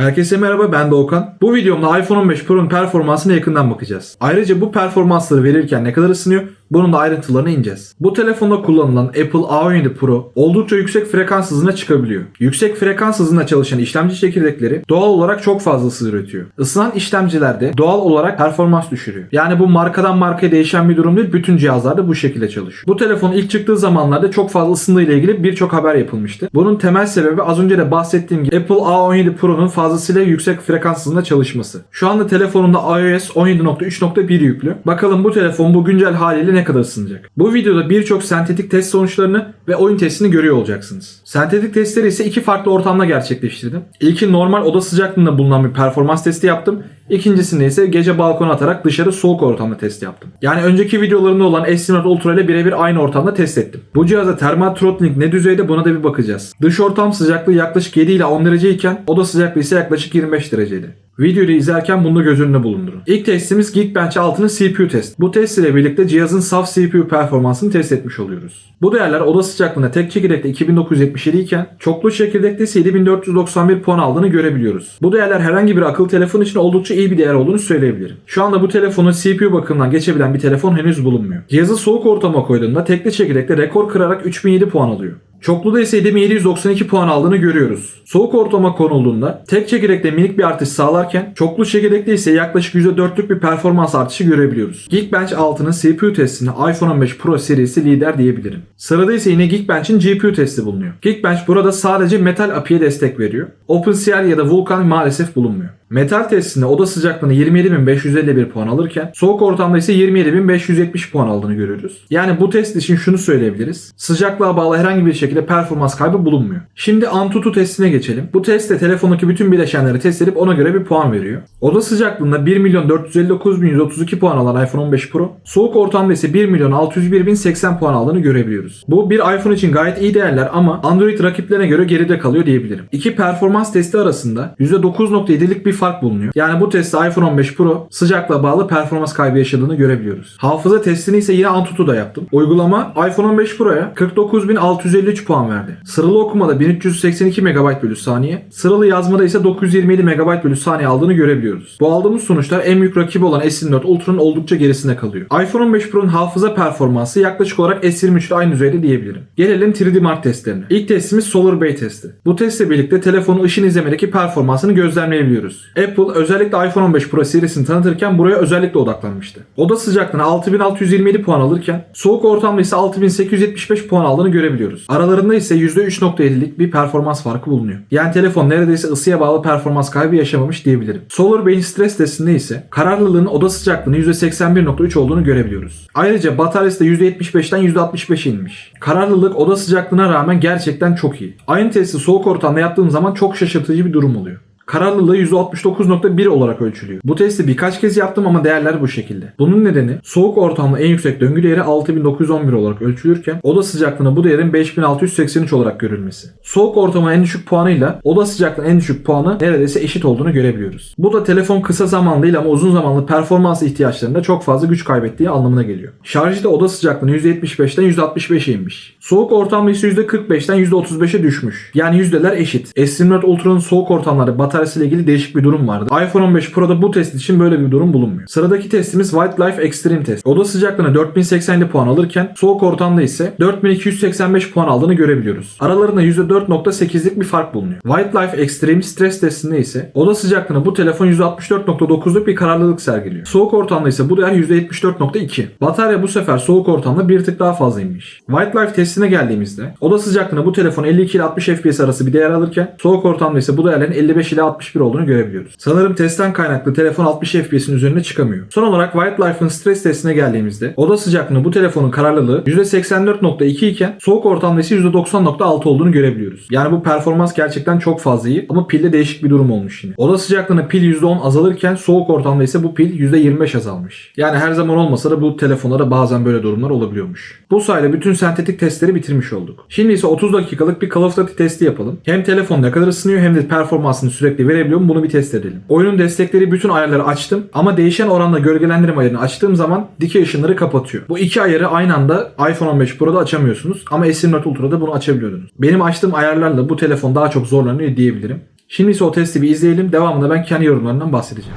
Herkese merhaba ben Doğukan. Bu videomda iPhone 15 Pro'nun performansına yakından bakacağız. Ayrıca bu performansları verirken ne kadar ısınıyor bunun da ayrıntılarına ineceğiz. Bu telefonda kullanılan Apple A17 Pro oldukça yüksek frekans hızına çıkabiliyor. Yüksek frekans hızında çalışan işlemci çekirdekleri doğal olarak çok fazla ısı üretiyor. Isınan işlemcilerde doğal olarak performans düşürüyor. Yani bu markadan markaya değişen bir durum değil bütün cihazlarda bu şekilde çalışıyor. Bu telefon ilk çıktığı zamanlarda çok fazla ısındığı ile ilgili birçok haber yapılmıştı. Bunun temel sebebi az önce de bahsettiğim gibi Apple A17 Pro'nun fazlasıyla yüksek frekans hızında çalışması. Şu anda telefonumda iOS 17.3.1 yüklü. Bakalım bu telefon bu güncel haliyle ne kadar ısınacak. Bu videoda birçok sentetik test sonuçlarını ve oyun testini görüyor olacaksınız. Sentetik testleri ise iki farklı ortamda gerçekleştirdim. İlki normal oda sıcaklığında bulunan bir performans testi yaptım. İkincisinde ise gece balkona atarak dışarı soğuk ortamda test yaptım. Yani önceki videolarımda olan S Note Ultra ile birebir aynı ortamda test ettim. Bu cihaza termal throttling ne düzeyde buna da bir bakacağız. Dış ortam sıcaklığı yaklaşık 7 ile 10 derece iken oda sıcaklığı ise yaklaşık 25 dereceydi. Videoyu izlerken bunu göz önünde bulundurun. İlk testimiz Geekbench 6'nın CPU test. Bu test ile birlikte cihazın saf CPU performansını test etmiş oluyoruz. Bu değerler oda sıcaklığında tek çekirdekte 2977 iken çoklu çekirdekte ise 7491 puan aldığını görebiliyoruz. Bu değerler herhangi bir akıllı telefon için oldukça iyi bir değer olduğunu söyleyebilirim. Şu anda bu telefonun CPU bakımından geçebilen bir telefon henüz bulunmuyor. Cihazı soğuk ortama koyduğunda tekli çekirdekte rekor kırarak 3007 puan alıyor. Çokluda ise 7792 puan aldığını görüyoruz. Soğuk ortama konulduğunda tek çekirdekte minik bir artış sağlarken çoklu çekirdekte ise yaklaşık %4'lük bir performans artışı görebiliyoruz. Geekbench 6'nın CPU testini iPhone 15 Pro serisi lider diyebilirim. Sırada ise yine Geekbench'in GPU testi bulunuyor. Geekbench burada sadece Metal API'ye destek veriyor. OpenCL ya da Vulkan maalesef bulunmuyor. Metal testinde oda sıcaklığını 27.551 puan alırken soğuk ortamda ise 27.570 puan aldığını görüyoruz. Yani bu test için şunu söyleyebiliriz. Sıcaklığa bağlı herhangi bir şekilde performans kaybı bulunmuyor. Şimdi Antutu testine geçelim. Bu testte telefondaki bütün bileşenleri test edip ona göre bir puan veriyor. Oda sıcaklığında 1.459.132 puan alan iPhone 15 Pro, soğuk ortamda ise 1.601.080 puan aldığını görebiliyoruz. Bu bir iPhone için gayet iyi değerler ama Android rakiplerine göre geride kalıyor diyebilirim. İki performans testi arasında %9.7'lik bir fark bulunuyor. Yani bu testte iPhone 15 Pro sıcaklığa bağlı performans kaybı yaşadığını görebiliyoruz. Hafıza testini ise yine Antutu'da yaptım. Uygulama iPhone 15 Pro'ya 49.653 puan verdi. Sıralı okumada 1382 MB bölü saniye, sıralı yazmada ise 927 MB bölü saniye aldığını görebiliyoruz. Bu aldığımız sonuçlar en büyük rakibi olan S24 Ultra'nın oldukça gerisinde kalıyor. iPhone 15 Pro'nun hafıza performansı yaklaşık olarak S23 ile aynı düzeyde diyebilirim. Gelelim 3D Mark testlerine. İlk testimiz Solar Bay testi. Bu testle birlikte telefonun ışın izlemedeki performansını gözlemleyebiliyoruz. Apple özellikle iPhone 15 Pro serisini tanıtırken buraya özellikle odaklanmıştı. Oda sıcaklığına 6627 puan alırken soğuk ortamda ise 6875 puan aldığını görebiliyoruz. Aralarında ise %3.7'lik bir performans farkı bulunuyor. Yani telefon neredeyse ısıya bağlı performans kaybı yaşamamış diyebilirim. Solar Bay'in stres testinde ise kararlılığın oda sıcaklığının %81.3 olduğunu görebiliyoruz. Ayrıca bataryası da %75'ten %65'e inmiş. Kararlılık oda sıcaklığına rağmen gerçekten çok iyi. Aynı testi soğuk ortamda yaptığım zaman çok şaşırtıcı bir durum oluyor. Kararlılığı %69.1 olarak ölçülüyor. Bu testi birkaç kez yaptım ama değerler bu şekilde. Bunun nedeni soğuk ortamda en yüksek döngü değeri 6911 olarak ölçülürken oda sıcaklığında bu değerin 5683 olarak görülmesi. Soğuk ortamın en düşük puanıyla oda sıcaklığının en düşük puanı neredeyse eşit olduğunu görebiliyoruz. Bu da telefon kısa zamanlı değil ama uzun zamanlı performans ihtiyaçlarında çok fazla güç kaybettiği anlamına geliyor. Şarjı da oda sıcaklığının %75'ten %65'e inmiş. Soğuk ortamda ise %45'ten %35'e düşmüş. Yani yüzdeler eşit. S24 Ultra'nın soğuk ortamlarda bataryası ile ilgili değişik bir durum vardı. iPhone 15 Pro'da bu test için böyle bir durum bulunmuyor. Sıradaki testimiz White Life Extreme test. Oda sıcaklığına 4080 puan alırken soğuk ortamda ise 4285 puan aldığını görebiliyoruz. Aralarında %4.8'lik bir fark bulunuyor. White Life Extreme stres testinde ise oda sıcaklığına bu telefon %64.9'luk bir kararlılık sergiliyor. Soğuk ortamda ise bu değer %74.2. Batarya bu sefer soğuk ortamda bir tık daha fazla inmiş. White Life testine geldiğimizde oda sıcaklığına bu telefon 52 ile 60 FPS arası bir değer alırken soğuk ortamda ise bu değerlerin 55 ile 61 olduğunu görebiliyoruz. Sanırım testten kaynaklı telefon 60 FPS'in üzerine çıkamıyor. Son olarak White Life'ın stres testine geldiğimizde oda sıcaklığında bu telefonun kararlılığı %84.2 iken soğuk ortamda ise %90.6 olduğunu görebiliyoruz. Yani bu performans gerçekten çok fazla iyi ama pilde değişik bir durum olmuş yine. Oda sıcaklığında pil %10 azalırken soğuk ortamda ise bu pil %25 azalmış. Yani her zaman olmasa da bu telefonlarda bazen böyle durumlar olabiliyormuş. Bu sayede bütün sentetik testleri bitirmiş olduk. Şimdi ise 30 dakikalık bir Call of Duty testi yapalım. Hem telefon ne kadar ısınıyor hem de performansını sürekli sürekli verebiliyor mu bunu bir test edelim. Oyunun destekleri bütün ayarları açtım ama değişen oranla gölgelendirme ayarını açtığım zaman dikey ışınları kapatıyor. Bu iki ayarı aynı anda iPhone 15 Pro'da açamıyorsunuz ama S24 Ultra'da bunu açabiliyordunuz. Benim açtığım ayarlarla bu telefon daha çok zorlanıyor diyebilirim. Şimdi ise o testi bir izleyelim. Devamında ben kendi yorumlarından bahsedeceğim.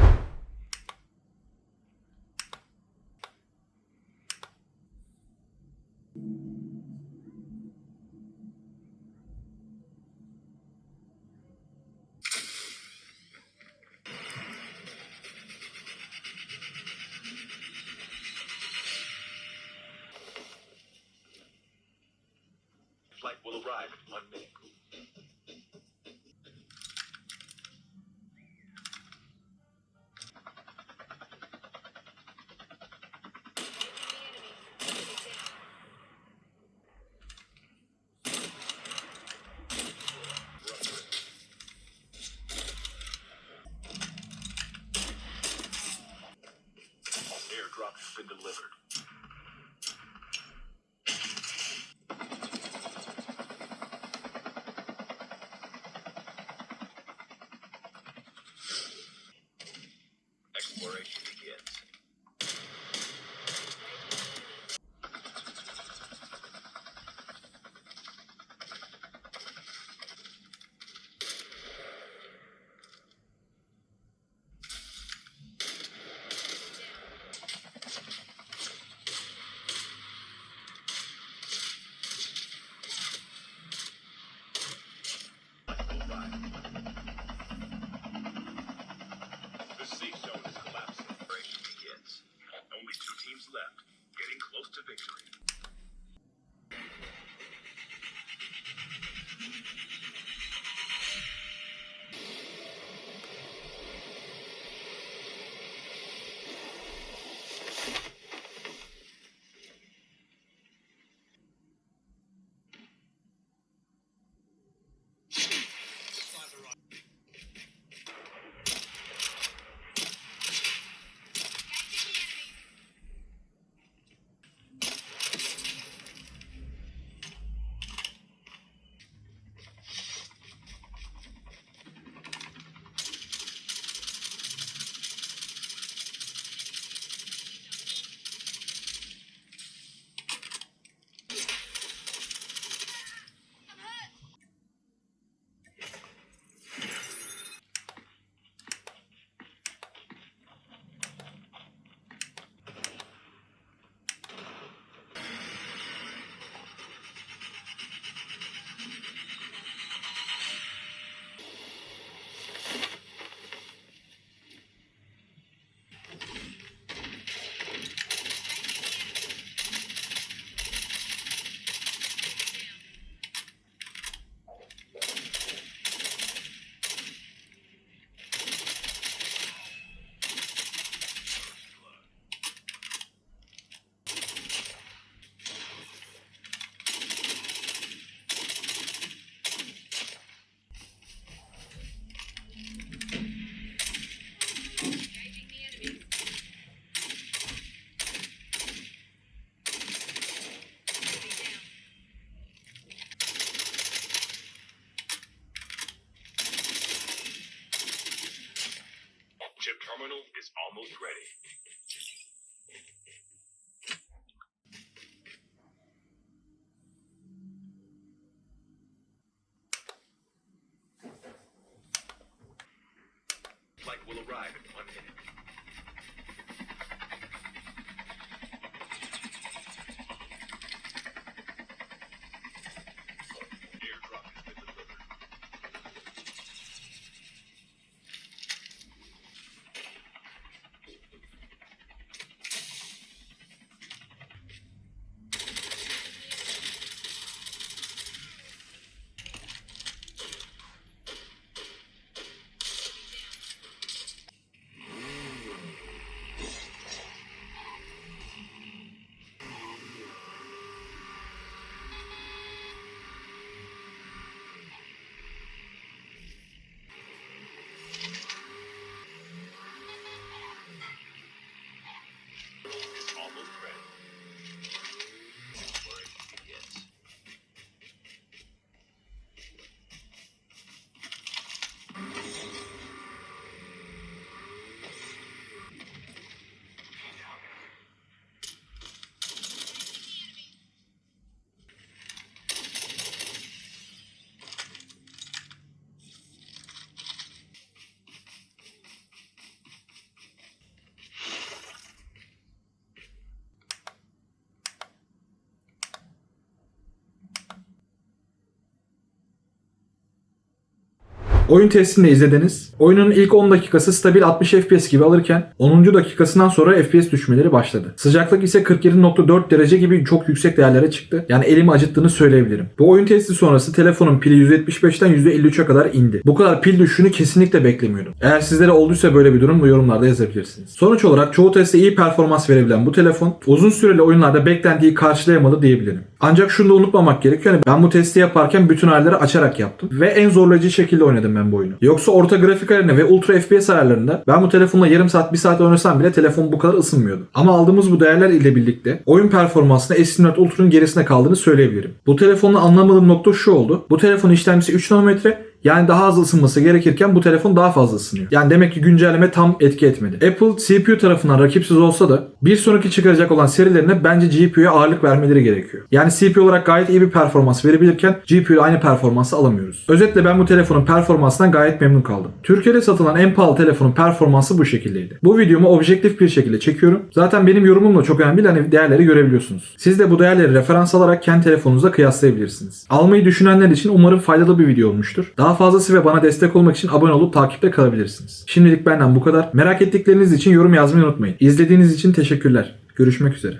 will arrive Monday. Airdrop has been delivered. victory. Flight will arrive in one minute. Oyun testini izlediniz. Oyunun ilk 10 dakikası stabil 60 FPS gibi alırken 10. dakikasından sonra FPS düşmeleri başladı. Sıcaklık ise 47.4 derece gibi çok yüksek değerlere çıktı. Yani elimi acıttığını söyleyebilirim. Bu oyun testi sonrası telefonun pili %75'ten %53'e kadar indi. Bu kadar pil düşüşünü kesinlikle beklemiyordum. Eğer sizlere olduysa böyle bir durum bu yorumlarda yazabilirsiniz. Sonuç olarak çoğu testte iyi performans verebilen bu telefon uzun süreli oyunlarda beklentiyi karşılayamadı diyebilirim. Ancak şunu da unutmamak gerekiyor. Yani ben bu testi yaparken bütün ayarları açarak yaptım. Ve en zorlayıcı şekilde oynadım ben bu oyunu. Yoksa orta grafik ayarını ve ultra FPS ayarlarında ben bu telefonla yarım saat bir saat oynasam bile telefon bu kadar ısınmıyordu. Ama aldığımız bu değerler ile birlikte oyun performansında S24 Ultra'nın gerisinde kaldığını söyleyebilirim. Bu telefonla anlamadığım nokta şu oldu. Bu telefonun işlemcisi 3 nanometre yani daha az ısınması gerekirken bu telefon daha fazla ısınıyor. Yani demek ki güncelleme tam etki etmedi. Apple CPU tarafından rakipsiz olsa da bir sonraki çıkaracak olan serilerine bence GPU'ya ağırlık vermeleri gerekiyor. Yani CPU olarak gayet iyi bir performans verebilirken GPU ile aynı performansı alamıyoruz. Özetle ben bu telefonun performansından gayet memnun kaldım. Türkiye'de satılan en pahalı telefonun performansı bu şekildeydi. Bu videomu objektif bir şekilde çekiyorum. Zaten benim yorumum da çok önemli. Hani değerleri görebiliyorsunuz. Siz de bu değerleri referans alarak kendi telefonunuzla kıyaslayabilirsiniz. Almayı düşünenler için umarım faydalı bir video olmuştur. Daha fazlası ve bana destek olmak için abone olup takipte kalabilirsiniz. Şimdilik benden bu kadar. Merak ettikleriniz için yorum yazmayı unutmayın. İzlediğiniz için teşekkürler. Görüşmek üzere.